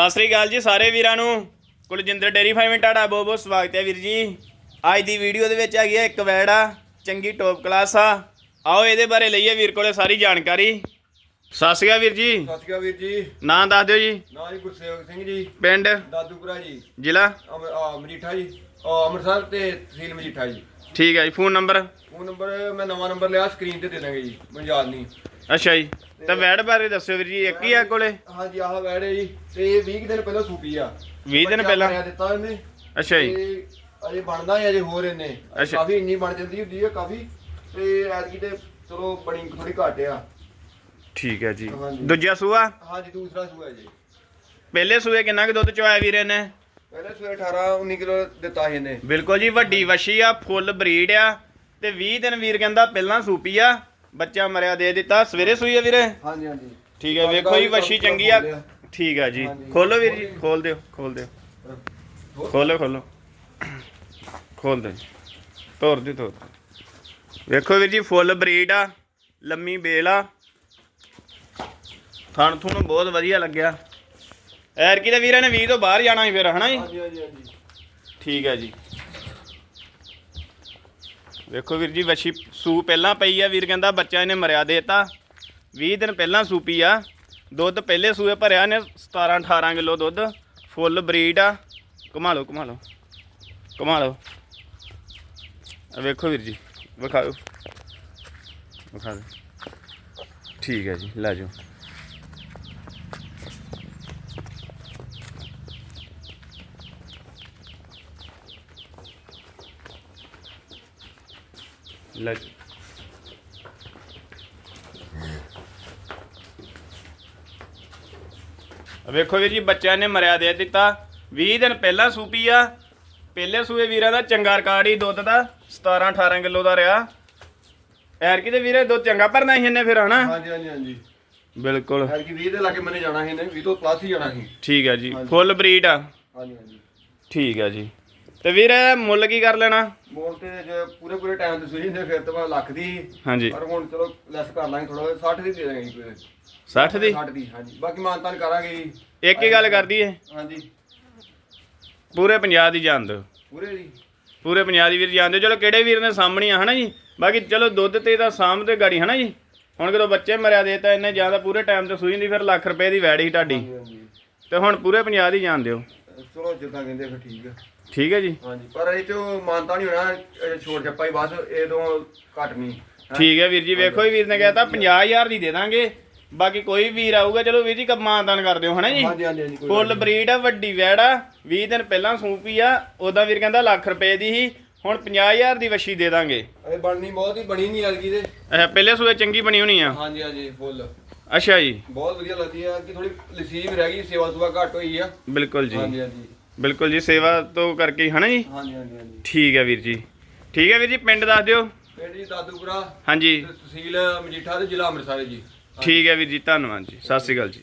ਸਤਿ ਸ੍ਰੀ ਅਕਾਲ ਜੀ ਸਾਰੇ ਵੀਰਾਂ ਨੂੰ। ਕੁਲਜਿੰਦਰ ਡੇਰੀ ਫਾਰਮ ਤੁਹਾਡਾ ਬਹੁਤ ਬਹੁਤ ਸਵਾਗਤ ਹੈ ਵੀਰ ਜੀ। ਅੱਜ ਦੀ ਵੀਡੀਓ ਦੇ ਵਿੱਚ ਹੈਗੀ ਹੈ ਇੱਕ ਵੈੜ ਆ ਚੰਗੀ ਟੌਪ ਕਲਾਸ ਆ। ਆਓ ਇਹਦੇ ਬਾਰੇ ਲਈਏ ਵੀਰ ਕੋਲੇ ਸਾਰੀ ਜਾਣਕਾਰੀ। ਸਤਿ ਸ੍ਰੀ ਅਕਾਲ ਵੀਰ ਜੀ। ਸਤਿ ਸ਼੍ਰੀ ਅਕਾਲ ਵੀਰ ਜੀ। ਨਾਂ ਦੱਸ ਦਿਓ ਜੀ। ਨਾਂ ਜੀ ਗੁਰਸੇਵਕ ਸਿੰਘ ਜੀ। ਪਿੰਡ? ਦਾਦੂਪੁਰਾ ਜੀ। ਜ਼ਿਲ੍ਹਾ? ਅਮ- ਆ, ਮਜੀਠਾ ਜੀ। ਆ, ਅੰਮ੍ਰਿਤਸਰ ਤੇ ਤਹਿਸੀਲ ਮਜੀਠਾ ਜੀ। ਠੀਕ ਹੈ ਜੀ ਫੋਨ ਨੰਬਰ? ਫੋਨ ਨੰਬਰ ਮੈਂ ਨਵਾਂ ਨੰਬਰ ਲਿਆ ਸਕਰੀਨ ਤੇ ਦੇ ਦਾਂਗੇ ਜੀ। ਮੈਨੂੰ ਯਾਦ ਨਹੀਂ। ਅੱਛਾ ਜੀ ਤਾਂ ਵੈੜ ਬਾਰੇ ਦੱਸਿਓ ਵੀਰ ਜੀ ਇੱਕ ਹੀ ਆ ਕੋਲੇ? ਹਾਂਜੀ ਆਹ ਵੈੜੇ ਜੀ ਤੇ ਇਹ 20 ਕੁ ਦਿਨ ਪਹਿਲਾਂ ਸੂਪੀ ਆ। 20 ਦਿਨ ਬੱਚਾ ਪਹਿਲਾਂ? ਦਿੱਤਾ ਇਹਨੇ। ਅੱਛਾ ਜੀ। ਤੇ ਅਜੇ ਬਣਦਾ ਹੈ ਅਜੇ ਹੋਰ ਇਹਨੇ। ਅੱਛਾ। ਕਾਫੀ ਇੰਨੀ ਬਣ ਜਾਂਦੀ ਹੁੰਦੀ ਹੈ ਕਾਫੀ। ਤੇ ਐਤਕੀ ਤੇ ਚਲੋ ਬਣੀ ਥੋੜੀ ਘੱਟ ਆ। ਠੀਕ ਹੈ ਜੀ। ਹਾਂਜੀ। ਦੂਜਾ ਸੂਆ? ਹਾਂਜੀ ਦੂਸਰਾ ਸੂਆ ਜੀ। ਪਹਿਲੇ ਸੂਏ ਕਿੰਨਾ ਕੁ ਦੁੱਧ ਚੋਇਆ ਵੀਰੇ ਨੇ ਪਹਿਲੇ ਸੂਏ 18 19 ਕਿਲੋ ਦਿੱਤਾ ਸੀ ਇਹਨੇ। ਬਿਲਕੁਲ ਜੀ ਵੱਡੀ ਵਸ਼ੀ ਆ ਫੁੱਲ ਬਰੀਡ ਆ। ਤੇ 20 ਦਿਨ ਵੀਰ ਕਹਿੰਦਾ ਪਹਿਲਾਂ ਸੂਪੀ ਆ। ਬੱਚਾ ਮਰਿਆ ਦੇ ਦਿੱਤਾ ਸਵੇਰੇ ਸੂਈ ਆ ਵੀਰੇ? ਹਾਂਜੀ ਹਾਂਜੀ। ਠੀਕ ਹੈ ਵੇਖੋ ਜੀ ਵਸ਼ੀ ਚੰਗੀ ਆ। ਠੀਕ ਆ ਜੀ। ਖੋਲੋ ਵੀਰ ਜੀ ਖੋਲ ਦਿਓ ਖੋਲ ਦਿਓ। ਖੋਲੋ ਖੋਲੋ ਖੋਲ ਦੇ ਤੋਰ ਦੇ ਤੋਰ ਦਿਓ। ਵੇਖੋ ਵੀਰ ਜੀ ਫੁੱਲ ਬਰੀਡ ਆ ਲੰਮੀ ਬੇਲ ਆ। ਥਣ ਥੁਣ ਬਹੁਤ ਵਧੀਆ ਲੱਗਿਆ। ਐਰ ਕੀ ਤੇ ਵੀਰਾਂ ਨੇ 20 ਤੋਂ ਬਾਹਰ ਜਾਣਾ ਸੀ ਫਿਰ ਹਨਾ ਜੀ? ਹਾਂਜੀ ਹਾਂਜੀ ਠੀਕ ਹੈ ਜੀ। ਵੇਖੋ ਵੀਰ ਜੀ ਵੱਛੀ ਸੂ ਪਹਿਲਾਂ ਪਈ ਆ, ਵੀਰ ਕਹਿੰਦਾ ਬੱਚਾ ਇਹਨੇ ਮਰਿਆ ਦੇਤਾ। 20 ਦਿਨ ਪਹਿਲਾਂ ਸੂਪੀ ਆ। ਦੁੱਧ ਪਹਿਲੇ ਸੂਏ ਭਰਿਆ ਨੇ 17 18 ਕਿਲੋ ਦੁੱਧ। ਫੁੱਲ ਬਰੀਡ ਆ। ਘੁਮਾ ਲਓ ਘੁਮਾ ਲਓ ਘੁਮਾ ਲਓ ਵੇਖੋ ਵੀਰ ਜੀ, ਵਿਖਾਓ। ਵਿਖਾ ਦਿਓ। ਠੀਕ ਹੈ ਜੀ, ਲੈ ਜਾਓ। ਲੈ ਆ ਵੇਖੋ ਵੀਰ ਜੀ ਬੱਚਿਆਂ ਨੇ ਮਰਿਆ ਦੇ ਦਿੱਤਾ। 20 ਦਿਨ ਪਹਿਲਾਂ ਸੂਪੀ ਆ। ਪਹਿਲੇ ਸੂਏ ਵੀਰਾਂ ਦਾ ਚੰਗਾ ਰਿਕਾਰਡ ਹੀ ਦੁੱਧ ਦਾ 17 18 ਕਿਲੋ ਦਾ ਰਿਹਾ। ਐਰ ਕਿਤੇ ਵੀਰੇ ਦੁੱਧ ਚੰਗਾ ਭਰਨਾ ਸੀ ਇਹਨੇ ਫਿਰ ਹਨਾ? ਹਾਂਜੀ ਹਾਂਜੀ ਹਾਂਜੀ। ਬਿਲਕੁਲ। ਹਰ ਕੀ 20 ਦੇ ਲਾਗੇ ਮੈਨੇ ਜਾਣਾ ਸੀ ਇਹਨੇ 20 ਤੋਂ ਪਲੱਸ ਹੀ ਜਾਣਾ ਸੀ। ਠੀਕ ਹੈ ਜੀ। ਫੁੱਲ ਬਰੀਡ ਆ। ਹਾਂਜੀ ਹਾਂਜੀ। ਠੀਕ ਹੈ ਜੀ। ਤੇ ਵੀਰ ਮੁੱਲ ਕੀ ਕਰ ਲੈਣਾ? ਮੋਲ ਤੇ ਜੇ ਪੂਰੇ ਪੂਰੇ ਟਾਈਮ ਤੇ ਸੂਈ ਨੇ ਫਿਰ ਤਾਂ ਮੈਂ ਲੱਖ ਦੀ। ਸੀ। ਹਾਂਜੀ। ਪਰ ਹੁਣ ਚਲੋ ਲੈਸ ਕਰ ਲਾਂਗੇ ਥੋੜਾ 60 ਦੀ ਦੇ ਦਾਂਗੇ ਜੀ ਕੋਈ 60 ਦੀ? 60 ਦੀ ਹਾਂਜੀ। ਬਾਕੀ ਮਾਨਤਾਨ ਕਰਾਂਗੇ ਜੀ। ਇੱਕ ਹੀ ਗੱਲ ਕਰਦੀ ਏ। ਹਾਂਜੀ। ਪੂਰੇ 50 ਦੀ ਜਾਣ ਦਿਓ। ਪੂਰੇ ਦੀ? ਪੂਰੇ 50 ਦੀ ਵੀਰ ਜਾਣਦੇ ਚਲੋ ਕਿਹੜੇ ਵੀਰ ਨੇ ਸਾਹਮਣੀ ਆ ਹਨਾ ਜੀ? ਬਾਕੀ ਚਲੋ ਦੁੱਧ ਤੇ ਤਾਂ ਸਾਂਭ ਤੇ ਗਾੜੀ ਹਨਾ ਜੀ? ਹੁਣ ਜਦੋਂ ਬੱਚੇ ਮਰਿਆ ਦੇਤਾ ਇਹਨੇ ਜਾਂ ਤਾਂ ਪੂਰੇ ਟਾਈਮ ਤੇ ਸੂਈ ਦੀ ਫਿਰ ਲੱਖ ਰੁਪਏ ਦੀ ਵੈੜ ਹੀ ਤੁਹਾਡੀ। ਹਾਂਜੀ ਤੇ ਹੁਣ ਪੂਰੇ 50 ਦੀ ਜਾਣ ਦਿਓ। ਚਲੋ ਜਿੱਦਾਂ ਕਹਿੰਦੇ ਫਿਰ ਠੀਕ ਹੈ ਠੀਕ ਹੈ ਜੀ। ਹਾਂਜੀ ਪਰ ਇਹ ਚੋਂ ਮਾਨਤਾ ਨਹੀਂ ਹੋਣਾ ਇਹ ਛੋੜ ਚੱਪਾ ਹੀ ਬਸ ਇਹ ਤੋਂ ਘੱਟ ਨਹੀਂ। ਹੈਂ? ਠੀਕ ਹੈ ਵੀਰ ਜੀ ਵੇਖੋ ਜੀ ਵੀਰ ਨੇ ਕਹਿਤਾ 50000 ਦੀ ਦੇ ਦਾਂਗੇ। ਬਾਕੀ ਕੋਈ ਵੀਰ ਆਊਗਾ ਚਲੋ ਵੀਰ ਜੀ ਕਮਾਨਦਾਨ ਕਰ ਦਿਓ ਹਨਾ ਜੀ? ਹਾਂਜੀ ਹਾਂਜੀ ਹਾਂਜੀ ਕੋਈ ਫੁੱਲ ਬਰੀਡ ਆ ਵੱਡੀ ਵੈੜ ਆ 20 ਦਿਨ ਪਹਿਲਾਂ ਸੂਪੀ ਆ ਉਹਦਾ ਵੀਰ ਕਹਿੰਦਾ ਲੱਖ ਰੁਪਏ ਦੀ ਸੀ ਹੁਣ 50000 ਦੀ ਵਸ਼ੀ ਦੇ ਦਾਂਗੇ। ਇਹ ਬਣਨੀ ਬਹੁਤ ਹੀ ਬਣੀ ਨਹੀਂ ਅਲਗੀ ਦੇ ਅੱਛਾ ਪਹਿਲੇ ਸੂਏ ਚੰਗੀ ਬਣੀ ਹੋਣੀ ਆ। ਹਾਂਜੀ ਹਾਂਜੀ ਫੁੱਲ। ਅੱਛਾ ਜੀ। ਬਹੁਤ ਵਧੀਆ ਲੱਗਦੀ ਆ ਕਿ ਥੋੜੀ ਲਸੀਬ ਰਹਿ ਗਈ ਸੇਵਾ ਸੁਵਾ ਘੱਟ ਹੋਈ ਆ। ਬਿਲਕੁਲ ਜੀ। ਹਾਂਜੀ ਹਾਂਜੀ। ਬਿਲਕੁਲ ਜੀ ਸੇਵਾ ਤੋਂ ਕਰਕੇ ਹੀ, ਹਨਾ ਜੀ? ਹਾਂਜੀ ਹਾਂਜੀ ਹਾਂਜੀ। ਠੀਕ ਹੈ ਵੀਰ ਜੀ। ਠੀਕ ਹੈ ਵੀਰ ਜੀ ਪਿੰਡ ਦੱਸ ਦਿਓ। ਪਿੰਡ ਜੀ ਦਾਦੂਪੁਰਾ ਹਾਂਜੀ। ਤਹਿਸੀਲ ਮਜੀਠਾ ਤੇ ਜ਼ਿਲ੍ਹਾ ਅੰਮ੍ਰਿਤਸਰ ਜੀ। ਠੀਕ ਹੈ ਵੀਰ ਜੀ ਧੰਨਵਾਦ ਜੀ। ਸਤਿ ਸ਼੍ਰੀ ਅਕਾਲ ਜੀ।